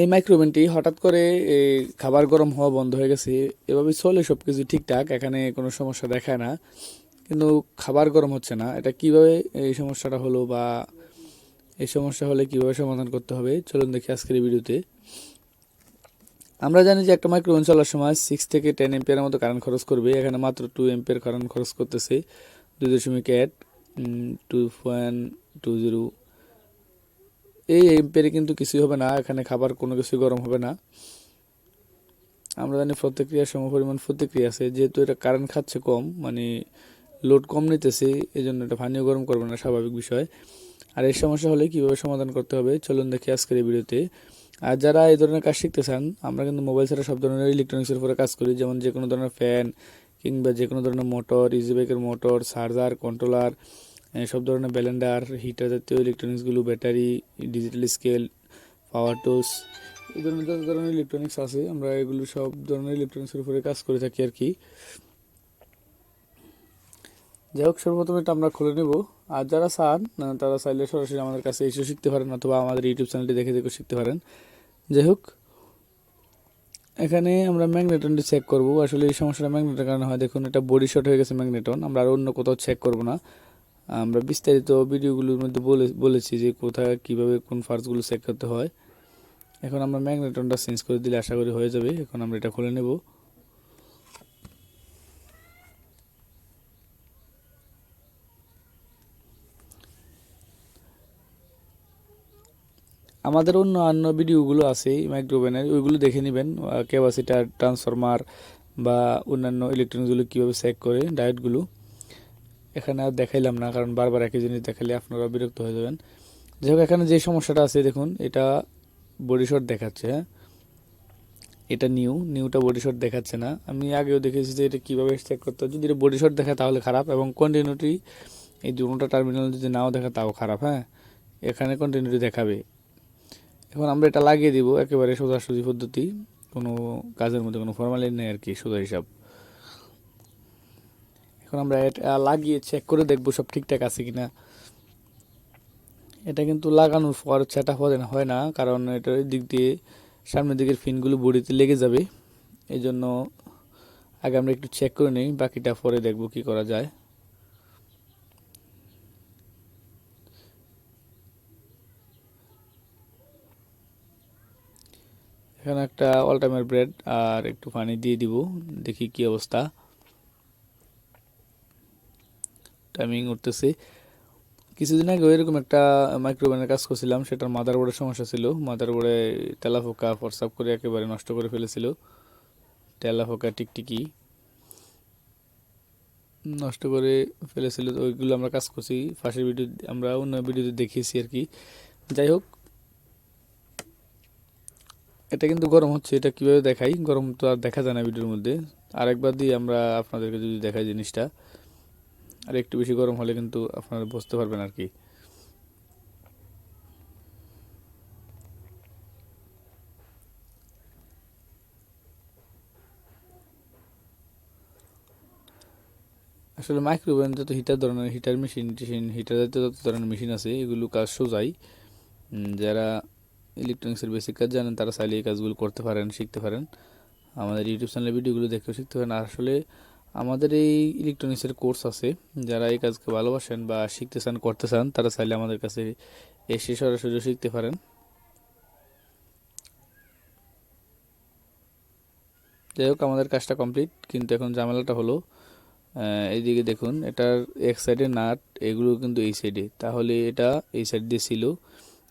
এই মাইক্রোওভেনটি হঠাৎ করে খাবার গরম হওয়া বন্ধ হয়ে গেছে। এভাবে চলে সব কিছু ঠিকঠাক, এখানে কোনো সমস্যা দেখায় না। কিন্তু খাবার গরম হচ্ছে না। এটা কীভাবে এই সমস্যাটা হলো বা এই সমস্যা হলে কীভাবে সমাধান করতে হবে, চলুন দেখি আজকের ভিডিওতে। আমরা জানি যে একটা মাইক্রোওভেন চলার সময় সিক্স থেকে টেন এম্পিয়ারের মতো কারেন্ট খরচ করবে। এখানে মাত্র টু এম্পিয়ার কারেন্ট খরচ করতেছে দুই দশমিক এক টু পয়েন্ট টু জিরো এই এম্পিয়ারে কিন্তু কিছুই হবে না, এখানে খাবার কোনো কিছুই গরম হবে না। আমরা জানি প্রতিক্রিয়ার সম পরিমাণ প্রতিক্রিয়া আছে, যেহেতু এটা কারেন্ট খাচ্ছে কম মানে লোড কম নিতেছে এই জন্য এটা পানীয় গরম করবে না, স্বাভাবিক বিষয়। আর এই সমস্যা হলে কীভাবে সমাধান করতে হবে, চলুন দেখি আজকের এই ভিডিওতে। আর যারা এই ধরনের কাজ শিখতে চান, আমরা কিন্তু মোবাইল ছাড়া সব ধরনের ইলেকট্রনিক্সের উপরে কাজ করি, যেমন যে কোনো ধরনের ফ্যান কিংবা যে কোনো ধরনের মোটর ইজি বাইকের মোটর চার্জার কন্ট্রোলার সব ধরনের ব্যালেন্ডার হিটার জাতীয় ইলেকট্রনিক্সগুলো battery digital scale power tools এই ধরনের যত ধরনের ইলেকট্রনিক্স আছে, আমরা এগুলো সব ধরনের ইলেকট্রনিক্সের উপরে কাজ করে থাকি আর কি যাই হোক, সর্বপ্রথম এটা আমরা খুলে নেব। আর যারা চান তারা চাইলে সরাসরি আমাদের কাছে এসে শিখতে পারেন অথবা আমাদের ইউটিউব চ্যানেলটি দেখে দেখে শিখতে পারেন। যাই হোক, এখানে আমরা ম্যাগনেটনটি চেক করব। আসলে এই সমস্যাটা ম্যাগনেটের কারণে হয়। দেখুন, এটা বডি শর্ট হয়ে গেছে ম্যাগনেটন। আমরা আর অন্য কোথাও চেক করব না। আমরা বিস্তারিত ভিডিওগুলোর মধ্যে বলে বলেছি যে কোথায়, কীভাবে, কোন পার্টসগুলো চেক করতে হয়। এখন আমরা ম্যাগনেটনটা চেঞ্জ করে দিলে আশা করি হয়ে যাবে। এখন আমরা এটা খুলে নেব। আমাদের অন্য অন্য ভিডিওগুলো আছে মাইক্রোওভেনের ওইগুলো দেখে নেবেন। ক্যাপাসিটার ট্রান্সফরমার বা অন্যান্য ইলেকট্রনিক্সগুলো কীভাবে চেক করে ডায়েটগুলো এখানে আর দেখাইলাম না, কারণ বারবার একই জিনিস দেখালে আপনারা বিরক্ত হয়ে যাবেন। যাই হোক, এখানে যে সমস্যাটা আছে, দেখুন, এটা বডি শট দেখাচ্ছে হ্যাঁ? এটা নিউ, নিউটা বডি শট দেখাচ্ছে না। আমি আগেও দেখেছি যে এটা কীভাবে চেক করতে যদি এটা বডি শট দেখায় তাহলে খারাপ, এবং কন্টিনিউটি এই দুটোটা টার্মিনাল যদি নাও দেখা তাও খারাপ হ্যাঁ? এখানে কন্টিনিউটি দেখাবে। এখন আমরা এটা লাগিয়ে দিব, একেবারে সোজাসুজি পদ্ধতি, কোনো কাজের মধ্যে কোনো ফর্মালিটি নেই আর কি, সোজা হিসাব। এখন আমরা লাগিয়ে চেক করে দেখব সব ঠিকঠাক আছে কিনা। এটা কিন্তু লাগানোর পর সেটা হয় না, কারণ এটার দিক দিয়ে সামনের দিকের ফিনগুলো বডিতে লেগে যাবে। এই জন্য আগে আমরা একটু চেক করে নিই, বাকিটা পরে দেখব কি করা যায়। এখানে একটা অলটাইমের ব্রেড আর একটু পানি দিয়ে দিব, দেখি কি অবস্থা। টাইমিং উঠতেছে। কিছুদিন আগে এরকম একটা মাইক্রোওভেনের কাজ করছিলাম, সেটার মাদারবোর্ডের সমস্যা ছিল। মাদারবোর্ডে তেলাফোকা ফরসাপ করে একেবারে নষ্ট করে ফেলেছিল। তেলাফোকা টিকটিকি নষ্ট করে ফেলেছিল। ওইগুলো আমরা কাজ করছি। ফাঁসের ভিডিও আমরা অন্য ভিডিওতে দেখিয়েছি আর কি। যাই হোক, এটা কিন্তু গরম হচ্ছে। এটা কীভাবে দেখাই? গরম তো আর দেখা যায় না ভিডিওর মধ্যে। আরেকবার দিয়ে আমরা আপনাদেরকে যদি দেখাই জিনিসটা। আর একটু বেশি গরম হলে কিন্তু আপনারা বুঝতে পারবেন আর কি। আসলে মাইক্রোওভেন যত হিটার ধরনের হিটার মেশিন টিশিন হিটার জাতীয় যত ধরনের মেশিন আছে, এগুলো কাজ সোজাই। যারা ইলেকট্রনিক্সের বেসিক কাজ জানেন, তারা চাইলে এই কাজগুলো করতে পারেন, শিখতে পারেন। আমাদের ইউটিউব চ্যানেলের ভিডিওগুলো দেখেও শিখতে পারেন। আসলে আমাদের এই ইলেকট্রনিক্সের কোর্স আছে। যারা এই কাজকে ভালোবাসেন বা শিখতে চান, করতে চান, তারা চাইলে আমাদের কাছে এসে সরাসরি শিখতে পারেন। যাই হোক, আমাদের কাজটা কমপ্লিট কিন্তু এখন ঝামেলাটা হলো এইদিকে দেখুন, এটার এক সাইডে নাট, এগুলো কিন্তু এই সাইডে তাহলে এটা এই সাইড দিয়ে ছিল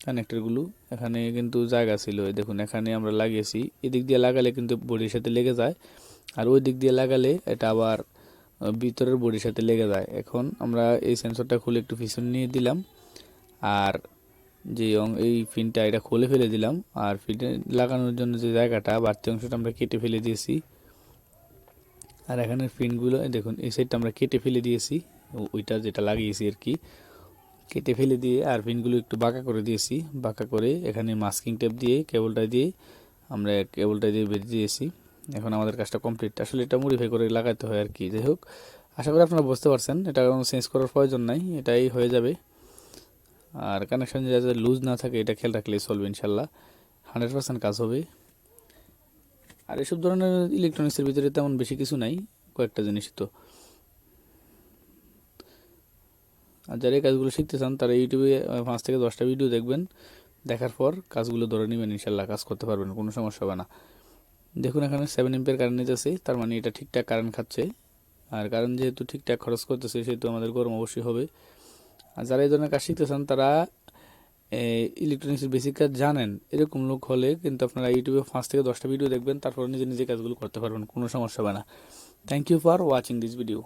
কানেক্টরগুলো এখানে কিন্তু জায়গা ছিল। দেখুন, এখানে আমরা লাগিয়েছি। এদিক দিয়ে লাগালে কিন্তু বডির সাথে লেগে যায়। আর ওই দিক দিয়ে লাগালে এটা আবার ভিতরের বডির সাথে লেগে যায়। এখন আমরা এই সেন্সরটা খুলে একটু পিছন নিয়ে দিলাম। আর যে এই ফিনটা এটা খুলে ফেলে দিলাম। আর ফিনে লাগানোর জন্য যে জায়গাটা, বাড়তি অংশটা আমরা কেটে ফেলে দিয়েছি। আর এখানের ফিনগুলো দেখুন, এই সাইডটা আমরা কেটে ফেলে দিয়েছি। ওইটা যেটা লাগিয়েছি আর কি। কেটে ফেলে দিয়ে আর পিনগুলো একটু বাঁকা করে দিয়েছি। বাঁকা করে এখানে মাস্কিং টেপ দিয়ে কেবলটা দিয়ে আমরা কেবলটা দিয়ে বেঁধে দিয়েছি। এখন আমাদের কাজটা কমপ্লিট আসলে এটা মডিফাই করে লাগাতে হয় আর কি যাই হোক, আশা করি আপনারা বুঝতে পারছেন। এটা কোনো চেঞ্জ করার প্রয়োজন নাই, এটাই হয়ে যাবে। আর কানেকশন যাতে লুজ না থাকে, এটা খেয়াল রাখলেই চলবে ইনশাল্লাহ। হান্ড্রেড পার্সেন্ট কাজ হবে। আর এসব ধরনের ইলেকট্রনিক্সের ভিতরে তেমন বেশি কিছু নাই, কয়েকটা জিনিস তো। আর যারা এই কাজগুলো শিখতে চান, তারা ইউটিউবে পাঁচ থেকে দশটা ভিডিও দেখবেন। দেখার পর কাজগুলো ধরে নেবেন, ইনশাল্লাহ কাজ করতে পারবেন, কোনো সমস্যা হবে না। দেখুন, এখানে সেভেন এম্পের কারেন্ট নিতেছি, তার মানে এটা ঠিকঠাক কারেন্ট খাচ্ছে। আর কারেন্ট যেহেতু ঠিকঠাক খরচ করতেছে, সেহেতু আমাদের গরম অবশ্যই হবে। আর যারা এই ধরনের কাজ শিখতে চান তারা ইলেকট্রনিক্সের বেসিক কাজ জানেন। এরকম লোক হলে কিন্তু আপনারা ইউটিউবে পাঁচ থেকে দশটা ভিডিও দেখবেন, তারপর নিজে নিজে কাজগুলো করতে পারবেন, কোনো সমস্যা হবে না। Thank you for watching this video